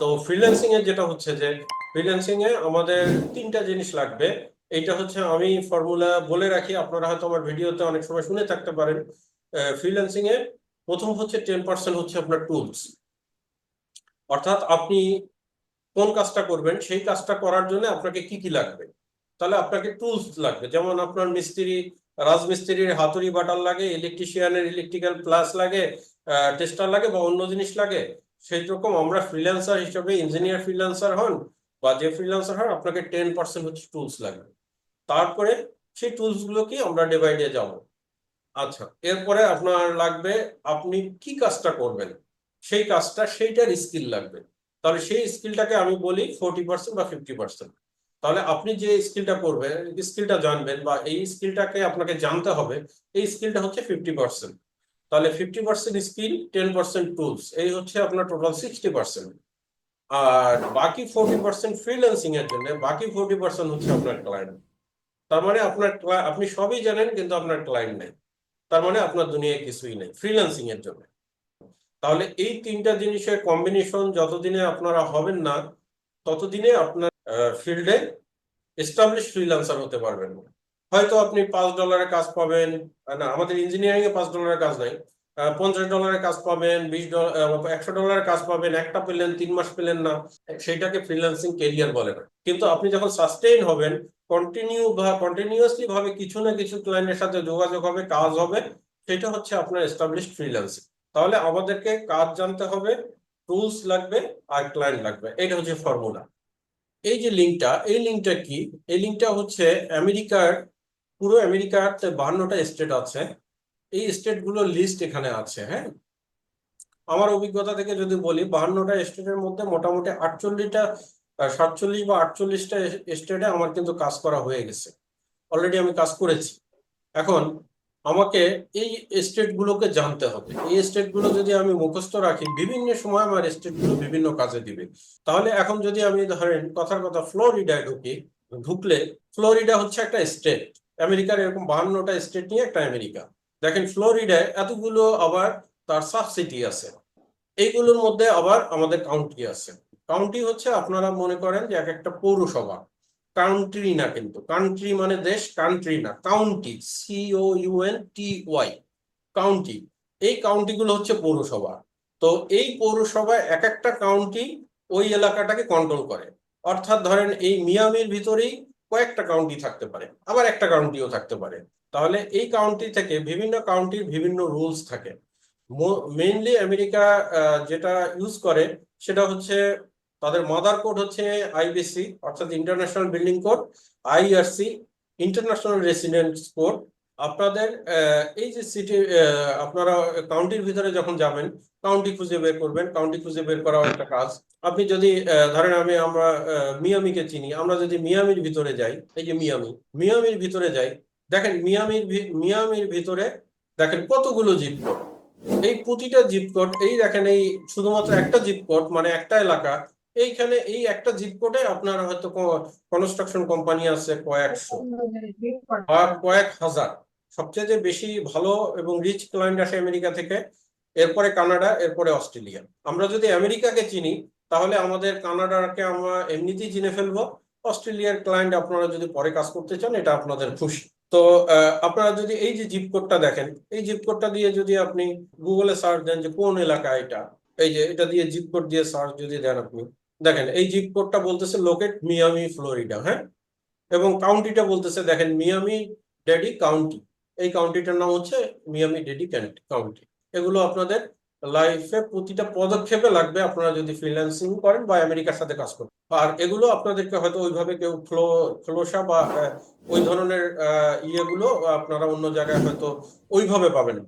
তো ফ্রিল্যান্সিং এ যেটা হচ্ছে যে ফ্রিল্যান্সিং এ আমাদের তিনটা জিনিস লাগবে। এইটা হচ্ছে আমি ফর্মুলা বলে রাখি, আপনারা হয়তো আমার ভিডিওতে অনেক সময় শুনে থাকতে পারেন। ফ্রিল্যান্সিং এ প্রথম হচ্ছে টেন পার্সেন্ট হচ্ছে আপনার টুলস অর্থাৎ আপনি কোন কাজটা করবেন, সেই কাজটা করার জন্য আপনাকে কি কি লাগবে? তাহলে আপনাকে টুলস লাগবে। যেমন আপনার মিস্ত্রি, রাজমিস্ত্রির হাতুড়ি বাটার লাগে ইলেকট্রিশিয়ানের ইলেকট্রিক্যাল প্লাস লাগে টেস্টার লাগে বা অন্য জিনিস লাগে। সেই রকম আমরা ফ্রিল্যান্সার হিসেবে ইঞ্জিনিয়ার ফ্রিল্যান্সার হন বা যে ফ্রিল্যান্সার হন, আপনাকে টেন পার্সেন্ট হচ্ছে টুলস লাগবে। তারপরে সেই টুলস গুলোকে আমরা ডে বাই ডে যাব। আচ্ছা এরপরে আপনার লাগবে আপনি কি কাজটা করবেন? সেই কাজটা, সেইটার স্কিল লাগবে। তাহলে সেই স্কিলটাকে আমি বলি ফোরটি পার্সেন্ট বা ফিফটি পার্সেন্ট তাহলে আপনি যে স্কিলটা করবেন স্কিলটা জানবেন বা এই স্কিলটাকে আপনাকে জানতে হবে, এই স্কিলটা হচ্ছে ফিফটি পার্সেন্ট তাহলে fifty percent skill ten percent tools এই হচ্ছে আপনার টোটাল সিক্সটি পার্সেন্ট আর বাকি ফোরটি পার্সেন্ট ফ্রিল্যান্সিং এর জন্য, বাকি ফোরটি পার্সেন্ট হচ্ছে আপনার ক্লায়েন্ট তার মানে আপনার আপনি সবই জানেন কিন্তু আপনার ক্লায়েন্ট নেই। তার মানে আপনার দুনিয়ায় কিছুই নেই ফ্রিল্যান্সিং এর জন্য। তাহলে এই তিনটা জিনিসের কম্বিনেশন যতদিনে আপনারা হবেন না, ততদিনে আপনার ফিল্ডে এস্টাবলিশ ফ্রিল্যান্সার হতে পারবেন না। হয়তো আপনি পাঁচ ডলারের কাজ পাবেন না, আমাদের ইঞ্জিনিয়ারিং এ পাঁচ ডলারের কাজ নাই। পঞ্চাশ ডলারের কাজ পাবেন, বিশ ডলার একশো ডলারের কাজ পাবেন, একটা পেলেন, তিন মাস পেলেন না, সেইটাকে ফ্রিল্যান্সিং কেরিয়ার বলে না। কিন্তু আপনি যখন সাস্টেইন হবেন কন্টিনিউ বা কন্টিনিউয়াসলি ভাবে কিছু না কিছু ক্লায়েন্টের সাথে যোগাযোগ হবে, কাজ হবে, সেটা হচ্ছে আপনার এস্টাবলিশ ফ্রিল্যান্সিং তাহলে আমাদেরকে কাজ জানতে হবে টুলস লাগবে আর ক্লায়েন্ট লাগবে। এটা হচ্ছে ফর্মুলা এই যে লিঙ্কটা এই লিঙ্কটা কি? এই লিঙ্কটা হচ্ছে আমেরিকার পুরো আমেরিকার বাহান্নটা স্টেট আছে। এই স্টেটগুলোর লিস্ট এখানে আছে হ্যাঁ? আমার অভিজ্ঞতা থেকে যদি বলি বাহান্নটা স্টেটের মধ্যে মোটামুটি আটচল্লিশটা সাতচল্লিশ বা আটচল্লিশটা স্টেটে আমার কিন্তু কাজ করা হয়ে গেছে। অলরেডি আমি কাজ করেছি। এখন আমাকে এই স্টেট গুলোকে জানতে হবে। এই স্টেটগুলো যদি আমি মুখস্থ রাখি, বিভিন্ন সময় আমার স্টেটগুলো বিভিন্ন কাজে দিবে। তাহলে এখন যদি আমি ধরেন, কথার কথা ফ্লোরিডায় ঢুকি, ঢুকলে ফ্লোরিডা হচ্ছে একটা স্টেট আমেরিকার এরকম বাহান্নটা স্টেট নিয়ে একটা আমেরিকা। দেখেন ফ্লোরিডায় এতগুলো আবার তার সাব সিটি আছে। এইগুলোর মধ্যে আবার আমাদের কাউন্টি আছে। কাউন্টি হচ্ছে আপনারা মনে করেন যে এক একটা পৌরসভা। কাউন্ট্রি না কিন্তু। কান্ট্রি মানে দেশ কান্ট্রি না। County C O U N T Y county এই কাউন্টিগুলো হচ্ছে পৌরসভা। তো এই পৌরসভায় এক একটা কাউন্টি ওই এলাকাটাকে কন্ট্রোল করে। অর্থাৎ ধরেন এই মিয়ামির ভিতরেই কয়েকটা কাউন্টি থাকতে পারে, আবার একটা কাউন্টিও থাকতে পারে। তাহলে এই কাউন্টি থেকে বিভিন্ন কাউন্টির বিভিন্ন রুলস থাকে। মেইনলি আমেরিকা যেটা ইউজ করে, সেটা হচ্ছে তাদের মাদার কোড হচ্ছে আইবিসি অর্থাৎ international building code IRC international residence code আপনাদের আহ, এই যে সিটি আপনারা কাউন্টির ভিতরে যখন যাবেন কাউন্টি খুঁজে বের করবেন কাউন্টি খুঁজে বের করাও একটা কাজ। আপনি যদি ধরেন আমি আমরা মিয়ামিকে চিনি আমরা যদি মিয়ামির ভিতরে যাই এই যে মিয়ামি মিয়ামির ভিতরে যাই দেখেন মিয়ামির মিয়ামির ভিতরে দেখেন কতগুলো জিপ কোড এই প্রতিটা জিপ কোড এই দেখেন এই শুধুমাত্র একটা জিপ কোড মানে একটা এলাকা এইখানে এই একটা জিপ কোডে আপনার হয়তো কনস্ট্রাকশন কোম্পানি আছে কয়েকশো। আর কয়েক হাজার। সবচেয়ে যে বেশি ভালো এবং রিচ ক্লায়েন্ট আসে আমেরিকা থেকে, এরপরে কানাডা, এরপরে অস্ট্রেলিয়া। আমরা যদি আমেরিকাকে চিনি, তাহলে আমাদের কানাডাকে আমরা এমনিতেই চিনে ফেলব। অস্ট্রেলিয়ার ক্লায়েন্ট আপনারা যদি পরে কাজ করতে চান, এটা আপনাদের খুশি। তো আপনারা যদি এই যে জিপ কোডটা দেখেন, এই জিপ কোডটা দিয়ে যদি আপনি গুগলে সার্চ দেন যে কোন এলাকা এটা, এই যে এটা দিয়ে জিপ কোড দিয়ে সার্চ যদি দেন আপনি, দেখেন এই জিপ কোডটা বলতেছে লোকেট মিয়ামি ফ্লোরিডা হ্যাঁ? এবং কাউন্টিটা বলতেছে, দেখেন মিয়ামি ড্যাডি কাউন্টি এই কাউন্টিটার নাম হচ্ছে মিয়ামি ডেডি কাউন্টি এগুলো আপনাদের লাইফে প্রতিটা পদক্ষেপে লাগবে আপনারা যদি ফ্রিল্যান্সিং করেন বা আমেরিকার সাথে কাজ করেন আর এগুলো আপনাদেরকে হয়তো ওইভাবে কেউ ফ্লো, ফ্লোসা বা ওই ধরনের ইয়েগুলো আপনারা অন্য জায়গায় হয়তো ওইভাবে পাবেন।